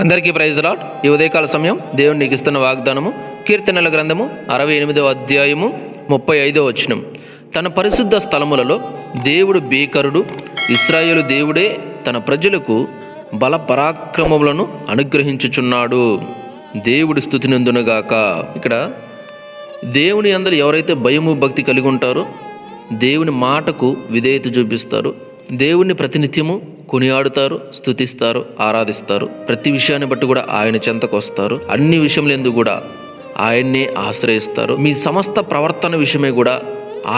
అందరికీ praise lot ఈ ఉదయకాల సమయం దేవుడు నీకు ఇస్తున్న వాగ్దానము కీర్తనల గ్రంథము అరవై ఎనిమిదవ అధ్యాయము ముప్పై ఐదవ వచనం. తన పరిశుద్ధ స్థలములలో దేవుడు భీకరుడు ఇస్రాయేలు దేవుడే తన ప్రజలకు బల పరాక్రమములను అనుగ్రహించుచున్నాడు. దేవుడి స్థుతి నందునుగాక ఇక్కడ దేవుని అందరు ఎవరైతే భయము భక్తి కలిగి ఉంటారో దేవుని మాటకు విధేయత చూపిస్తారు. దేవుని ప్రతినిత్యము కొనియాడుతారు స్తుతిస్తారు ఆరాధిస్తారు. ప్రతి విషయాన్ని బట్టి కూడా ఆయన చెంతకు వస్తారు. అన్ని విషయంలో ఎందుకు కూడా ఆయన్నే ఆశ్రయిస్తారు. మీ సమస్త ప్రవర్తన విషయమే కూడా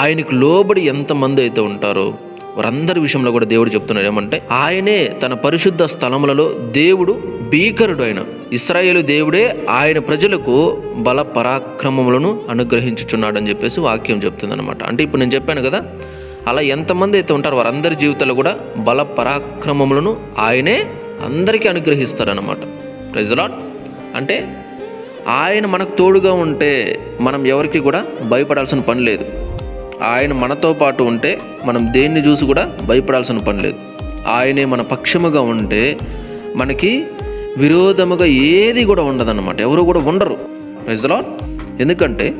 ఆయనకు లోబడి ఎంతమంది అయితే ఉంటారో వారందరి విషయంలో కూడా దేవుడు చెప్తున్నాడు ఏమంటే ఆయనే తన పరిశుద్ధ స్థలములలో దేవుడు భీకరుడు ఆయన ఇస్రాయేలు దేవుడే ఆయన ప్రజలకు బల పరాక్రమములను అనుగ్రహించుచున్నాడని చెప్పేసి వాక్యం చెప్తుంది అనమాట అంటే ఇప్పుడు నేను చెప్పాను కదా అలా ఎంతమంది అయితే ఉంటారో వారందరి జీవితాలు కూడా బల పరాక్రమములను ఆయనే అందరికీ అనుగ్రహిస్తారనమాట ప్రజలాట్ అంటే ఆయన మనకు తోడుగా ఉంటే మనం ఎవరికి కూడా భయపడాల్సిన పని లేదు. ఆయన మనతో పాటు ఉంటే మనం దేన్ని చూసి కూడా భయపడాల్సిన పని లేదు. ఆయనే మన పక్షముగా ఉంటే మనకి విరోధముగా ఏది కూడా ఉండదన్నమాట. ఎవరు కూడా ఉండరు. ప్రజలాట్ ఎందుకంటే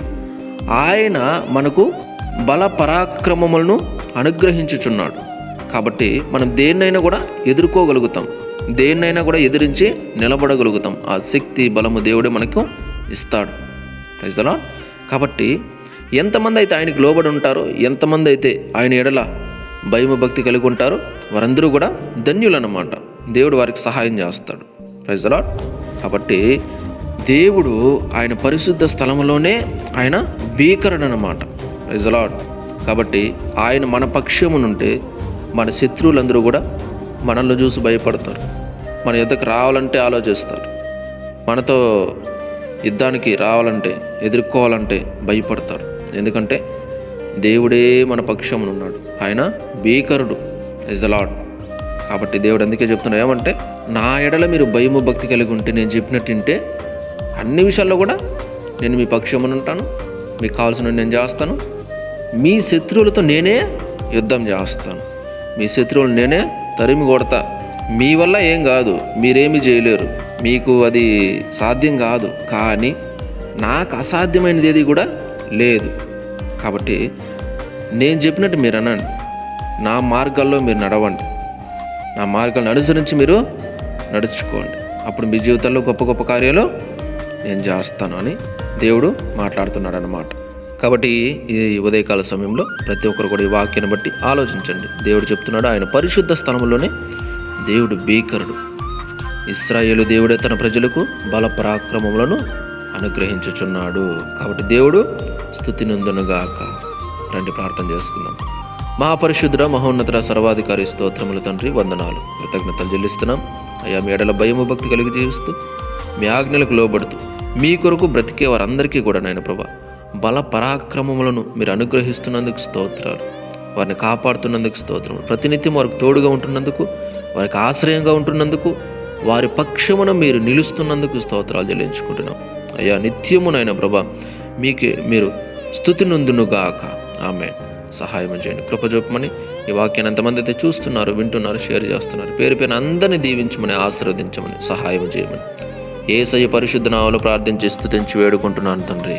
ఆయన మనకు బల పరాక్రమములను అనుగ్రహించుచున్నాడు. కాబట్టి మనం దేన్నైనా కూడా ఎదుర్కోగలుగుతాం. దేన్నైనా కూడా ఎదిరించి నిలబడగలుగుతాం. ఆ శక్తి బలము దేవుడే మనకు ఇస్తాడు. ప్రజలా కాబట్టి ఎంతమంది అయితే ఆయనకి లోబడి ఉంటారో ఎంతమంది అయితే ఆయన ఎడల భయము భక్తి కలిగి ఉంటారో వారందరూ కూడా ధన్యులన్నమాట. దేవుడు వారికి సహాయం చేస్తాడు. ప్రజలా కాబట్టి దేవుడు ఆయన పరిశుద్ధ స్థలంలోనే ఆయన భీకరుడు అన్నమాట ప్రజలాడ్ కాబట్టి ఆయన మన పక్షమునుంటే మన శత్రువులందరూ కూడా మనల్ని చూసి భయపడతారు. మన యుద్ధకు రావాలంటే ఆలోచిస్తారు. మనతో యుద్ధానికి రావాలంటే ఎదుర్కోవాలంటే భయపడతారు. ఎందుకంటే దేవుడే మన పక్షమునున్నాడు ఆయన భీకరుడు. ఇస్ లాడ్ కాబట్టి దేవుడు అందుకే చెప్తున్నాడు ఏమంటే నా ఎడల మీరు భయము భక్తి కలిగి ఉంటే నేను చెప్పినట్టుంటే అన్ని విషయాల్లో కూడా నేను మీ పక్షమునుంటాను మీకు కావాల్సిన నేను చేస్తాను. మీ శత్రువులతో నేనే యుద్ధం చేస్తాను. మీ శత్రువులు నేనే తరిమి కొడతా. మీ వల్ల ఏం కాదు మీరేమి చేయలేరు. మీకు అది సాధ్యం కాదు. కానీ నాకు అసాధ్యమైనది ఏది కూడా లేదు. కాబట్టి నేను చెప్పినట్టు మీరు అనండి. నా మార్గాల్లో మీరు నడవండి. నా మార్గాలను అనుసరించి మీరు నడుచుకోండి. అప్పుడు మీ జీవితంలో గొప్ప గొప్ప కార్యాలు నేను చేస్తాను అని దేవుడు మాట్లాడుతున్నాడు అన్నమాట కాబట్టి ఈ ఉదయకాల సమయంలో ప్రతి ఒక్కరు కూడా ఈ వాక్యాన్ని బట్టి ఆలోచించండి. దేవుడు చెప్తున్నాడు ఆయన పరిశుద్ధ స్థలంలోనే దేవుడు భీకరుడు. ఇస్రాయేలు దేవుడే తన ప్రజలకు బల పరాక్రమములను అనుగ్రహించుచున్నాడు. కాబట్టి దేవుడు స్థుతి నందునుగాక రండి ప్రార్థన చేసుకుందాం. మహాపరిశుద్ధ మహోన్నత సర్వాధికారి స్తోత్రముల తండ్రి వందనాలు. కృతజ్ఞతలు చెల్లిస్తున్నాం. అయ్యా మీ ఎడల భయము భక్తి కలిగి జీవిస్తూ మీ ఆజ్ఞలకు లోబడుతూ మీ కొరకు బ్రతికే వారందరికీ కూడా నాయన ప్రభా బల పరాక్రమములను మీరు అనుగ్రహిస్తున్నందుకు స్తోత్రాలు. వారిని కాపాడుతున్నందుకు స్తోత్రం ప్రతినిత్యం వారికి తోడుగా ఉంటున్నందుకు వారికి ఆశ్రయంగా ఉంటున్నందుకు వారి పక్షమున మీరు నిలుస్తున్నందుకు స్తోత్రాలు చెల్లించుకుంటున్నాం. అయ్యా నిత్యమునైన ప్రభా మీకే మీరు స్థుతి నుందునుగాక. ఆమె సహాయం చేయండి. కృపజోపమని ఈ వాక్యాన్ని ఎంతమంది అయితే చూస్తున్నారు వింటున్నారు షేర్ చేస్తున్నారు పేరు పైన అందరినీ దీవించమని ఆశీర్వదించమని సహాయం చేయమని. ఏసయ్య పరిశుద్ధ నావలో ప్రార్థించి స్థుతించి వేడుకుంటున్నాను తండ్రి.